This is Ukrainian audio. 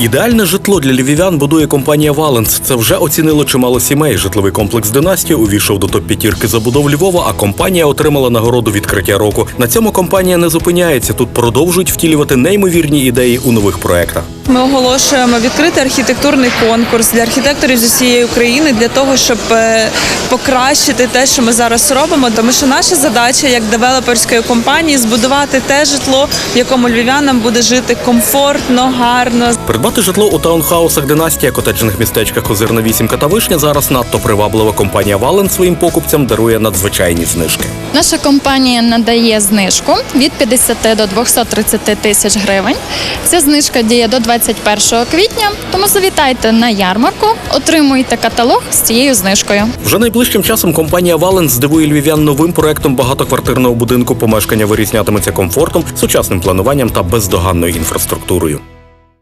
Ідеальне житло для львів'ян будує компанія Валенс. Це вже оцінило чимало сімей. Житловий комплекс Династія увійшов до топ-п'ятірки забудов Львова, а компанія отримала нагороду відкриття року. На цьому компанія не зупиняється. Тут продовжують втілювати неймовірні ідеї у нових проектах. Ми оголошуємо відкритий архітектурний конкурс для архітекторів з усієї України для того, щоб е, покращити те, що ми зараз робимо. Тому що наша задача як девелоперської компанії збудувати те житло, в якому львів'янам буде жити комфортно, гарно. Придбати житло у таунхаусах Династія, котеджних містечках Козирна Вісімка та Вишня зараз надто приваблива. Компанія Вален своїм покупцям дарує надзвичайні знижки. Наша компанія надає знижку від 50 до 230 тисяч гривень. Ця знижка діє до 21 квітня, тому завітайте на ярмарку, отримуйте каталог з цією знижкою. Вже найближчим часом компанія Вален здивує львів'ян новим проектом багатоквартирного будинку. Помешкання вирізнятиметься комфортом, сучасним плануванням та бездоганною інфраструктурою.